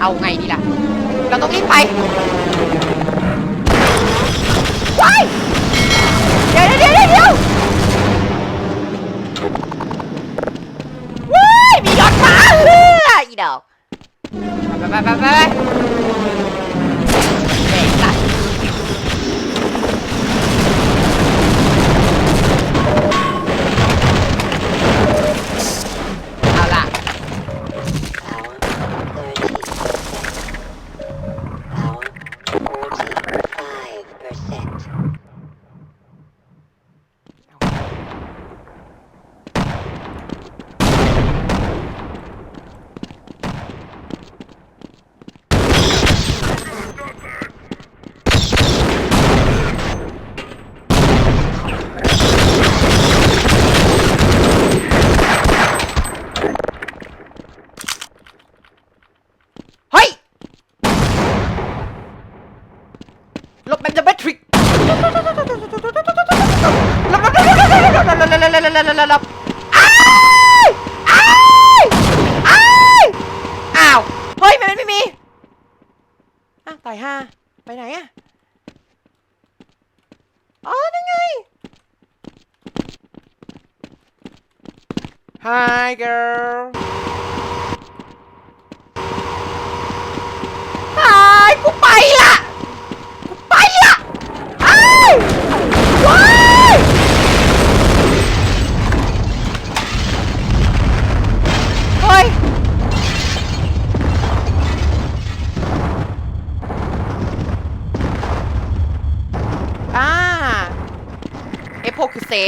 เอาไงดีล่ะ เราต้องรีบไปไปเดี๋ยวเดี๋ยวเดี๋ยวเดี๋ยวว้ายมีรถมาเลืออีดอกไปไปไปไป แล้วแล้วแล้วอ้ายอ้ายอ้ายอ้าวเฮ้ยมันไม่มีอ้าวตายห้าไปไหนอะอ๋อนั่นไง Hi girl Hi กูไปละกูไปละอ้าย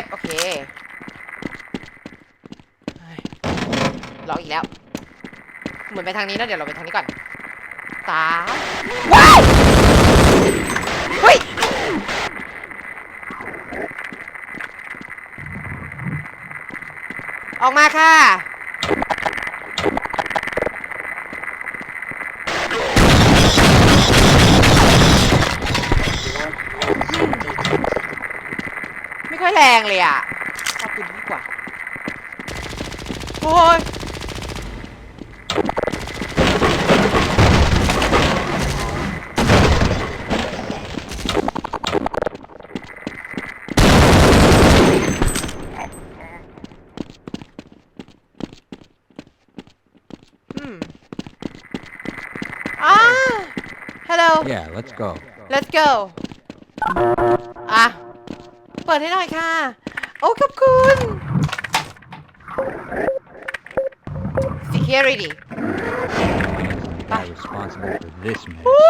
ฟ โอเคเฮ้ยล็อกอีกแล้ว เหมือนไปทางนี้นะเดี๋ยวเราไปทางนี้ก่อนตาว้าวเฮ้ยออกมาค่ะ ไม่ค่อยแรงเลยอะเอาปืนดีกว่า โอ้ยอืมอ่า hello Yeah, let's go. let's go อะเปิดให้หน่อยค่ะ โอ้ขอบคุณ security Not responsible for this mess. วู้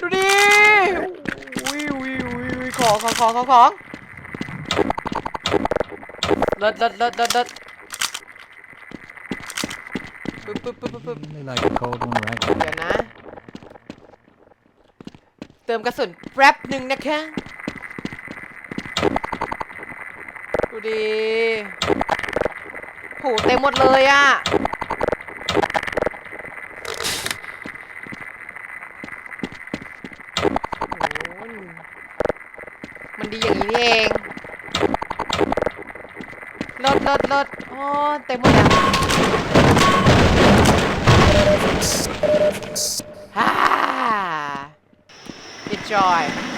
ดูดิวิววิววิวของของของของของเลิศเลิศเลิศเลิศเลิศปึ๊บปึ๊บปึ๊บปึ๊บปึ๊บ Really like a cold one right เดี๋ยวนะ เติมกระสุนแป๊บหนึ่งนะคะ ดูดิโหเต็มหมดเลยอะโอ้ยมันดีอย่างนี้นี่เองลดลดลดโอ๋อเต็มหมดแล้วฮ่า enjoy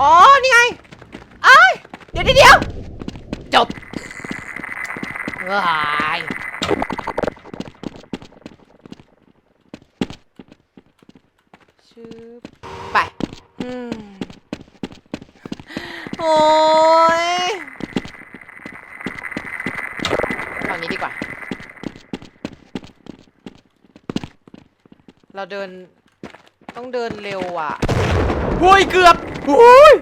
อ๋อ นี่ไงเอ้ยเดี๋ยวเดี๋ยวเดี๋ยวจบว้ายชืบไป อืม โอ้ยตอนนี้ดีกว่า เราเดิน ต้องเดินเร็วอะ โว้ยเกือบ โว้ย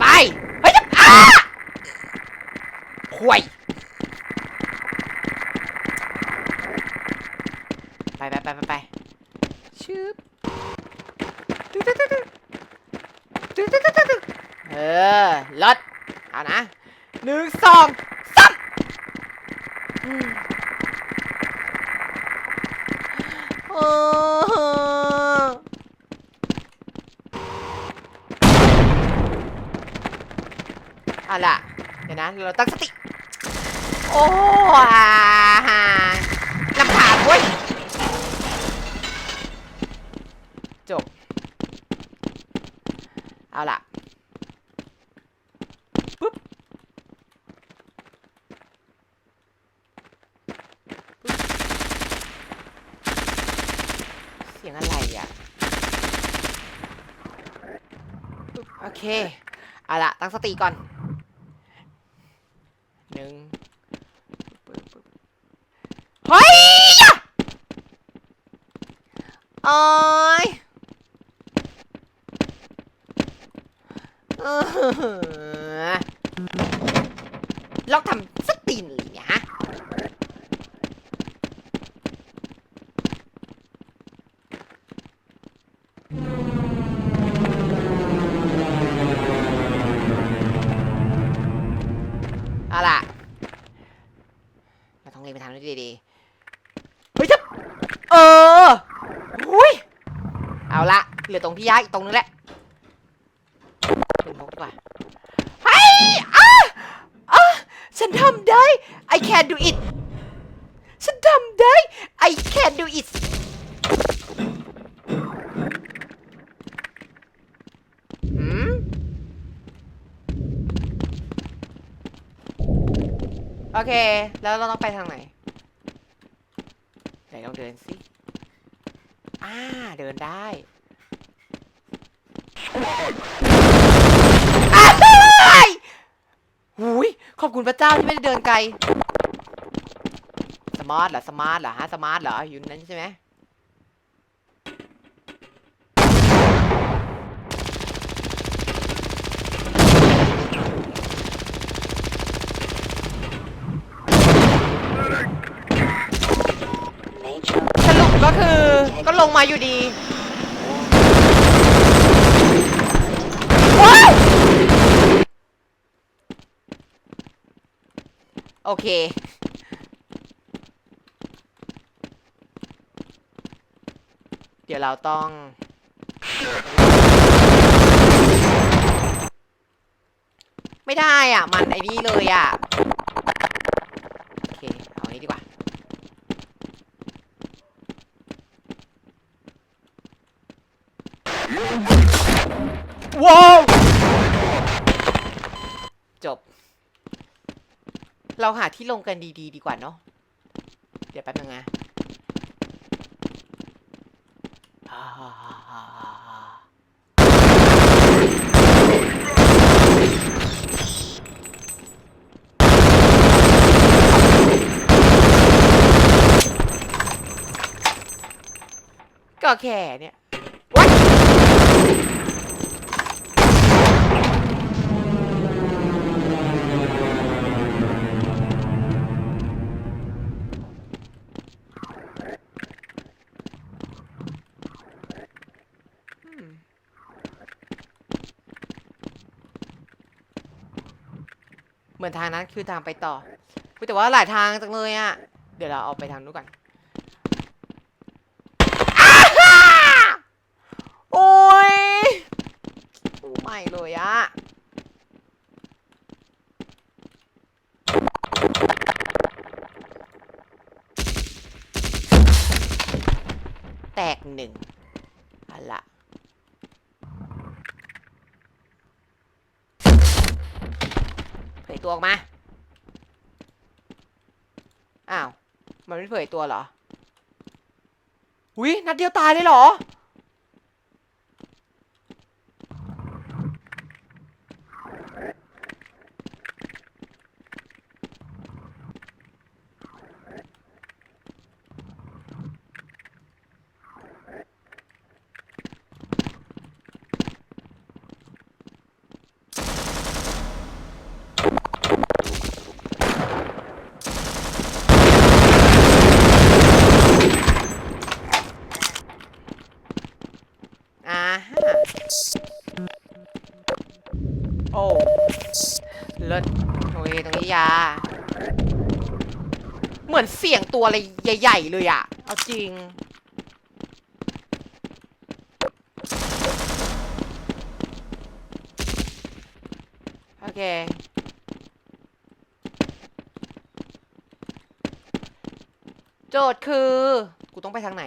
ไปเฮ้ยจะอ้าห่วย นะ เราตั้งสติ โอ้อ่าลำขาดเว้ย จบ เอาล่ะปุ๊บเสียงอะไรอะโอเค เอาละตั้งสติก่อน Oh, ยากอีกตรงนึงแหละเป็นพกดีกว่าเฮ้ยอะอะฉันทำได้ I can do it ฉันทำได้ I can do it หืมโอเค แล้วเราต้องไปทางไหน ไหนลองเดินสิ อ่า เดินได้ หุยขอบคุณพระเจ้าที่ไม่ได้เดินไกล สมาร์ทเหรอ สมาร์ทเหรอฮะ สมาร์ทเหรอ อยู่นั้นใช่ไหมสรุปก็คือก็ลงมาอยู่ดีโอ๊ย โอเค เดี๋ยวเราต้อง ไม่ได้อะ มันไอ้นี่เลยอะ โอเค เอาอันนี้ดีกว่า ว้าวจบ เราหาที่ลงกันดีๆดีกว่าเนาะเดี๋ยวแป๊บนึงนะอ่าก็แค่เนี่ย เหมือนทางนั้นคือทางไปต่อแต่ว่าหลายทางจังเลยอะเดี๋ยวเราเอาไปทางนู้นก่อนโอ้ยไม่เลยอะแตกหนึ่ง ตัวออกมา อ้าว มันไม่เผยตัวเหรอ อุ้ยนัดเดียวตายเลยเหรอ อ่าโอ้เลิศโอเคตรงนี้ยา เหมือนเสียงตัวอะไรใหญ่ ๆ เลยอะเอาจริง โอเค โจทย์คือ กูต้องไปทางไหน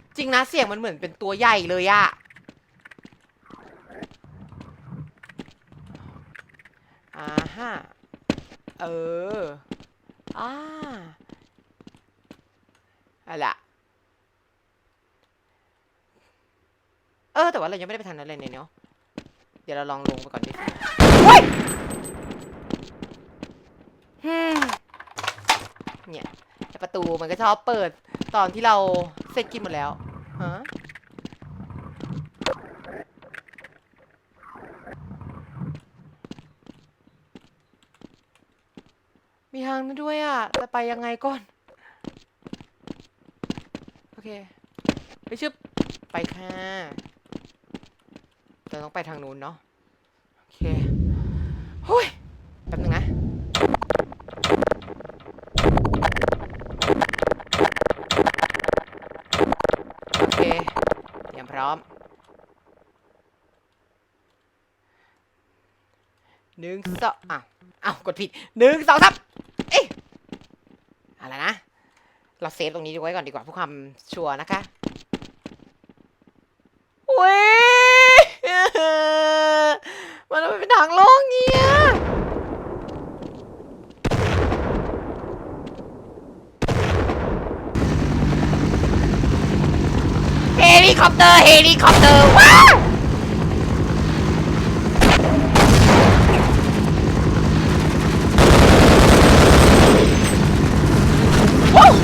จ ริงนะเสียงมันเหมือนเป็นตัวใหญ่เลยอะอ่าฮะเอออ่าอะไรละเออแต่ว่าเรายังไม่ได้ไปทางนั้นเลยเนี่ยเนาะเดี๋ยวเราลองลงไปก่อนดิเฮ้ยฮึมเนี่ยแต่ประตูมันก็ชอบเปิดตอนที่เราเสร็จกินหมดแล้ว ฮะมีทางนั้นด้วยอะจะไปยังไงก่อน โอเค ไปชึบ ไปค่ะแต่ต้องไปทางนู้นเนาะ โอเคหุยแป๊บนึงนะ โอเค เต ร้อมหนึ่งสองอ้าวอ้าวกดผิดหนึ่งสองสามเอ๊ะอะไรนะ เราเซฟตรงนี้ไว้ก่อนดีกว่าเพื่อความชัวร์นะคะเว้ยมันไม่เป็นทางโล่งเงี้ยเฮลิคอปเตอร์ เฮลิคอปเตอร์ว้าวว้าว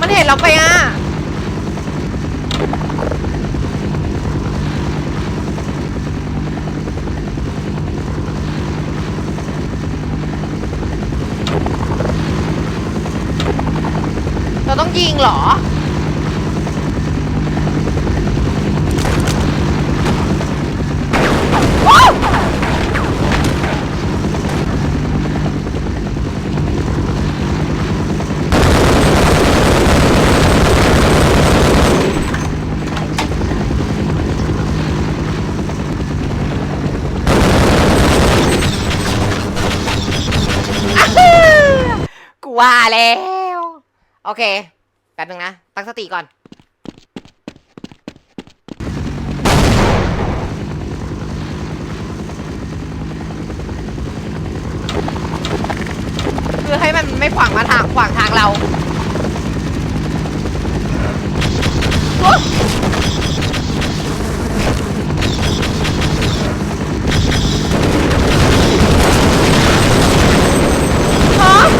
มันเห็นเราไปอะ เราต้องยิงเหรอ ว้าวอ้าวกู ว่าแล้ว โอเค แป๊บนึงนะ ตั้งสติก่อน คือให้มันไม่ขวางมาทางขวางทางเราโอ๊ะฮะ โ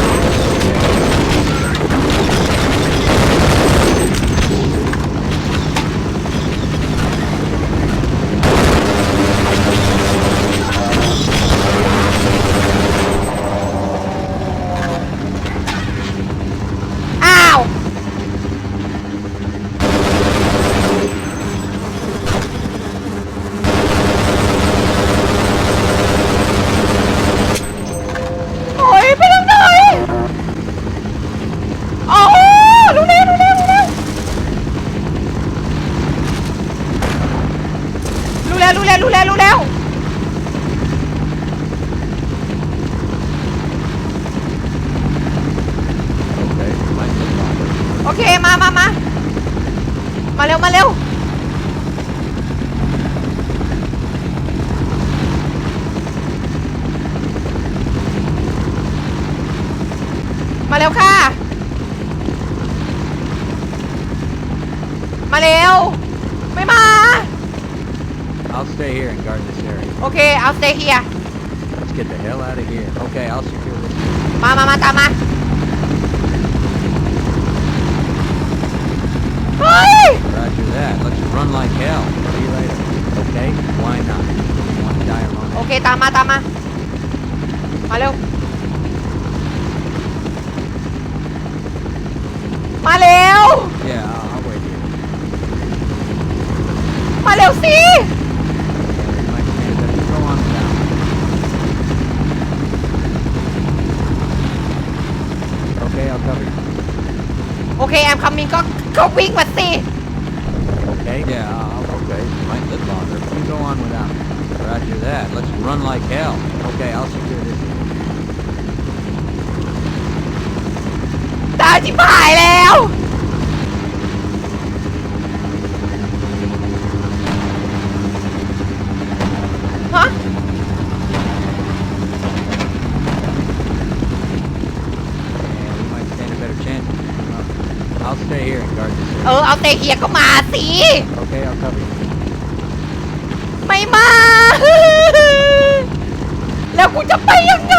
แล้วรู้แล้วรู้แล้วรู้แล้ว Okay, might look longer. โอเค มามามา มาเร็ว มาเร็ว มาเร็วค่ะ มาเร็ว ไม่มา I'll stay here and guard this area. โอเค เอา stay here Let's get the hell out of here. Okay, I'll secure this. มามามาตามมา เฮ้ย Roger that. Let's run like hell. See you later. Okay? Why not? You want to die alone? โอเค ตามมา ตามมา มาเร็ว มาเร็ว Yeah, I'll, I'll wait here. มาเร็วสิ Yeah, you might stand better. Go on without me. Okay, I'll cover you. โอเค แอมคัมมิงก็ก็วิ่งมาสิ Okay? Yeah, I'll, okay. Might live longer. You go on without me. Roger that. Let's run like hell. Okay, I'll secure this. ตายจิบหายแล้ว ฮะ Yeah, we might stand a better chance. Uh, I'll stay here and guard this เอ area. อ เอาเตะเฮียก็มาสิ มา แล้วกูจะไปยังไง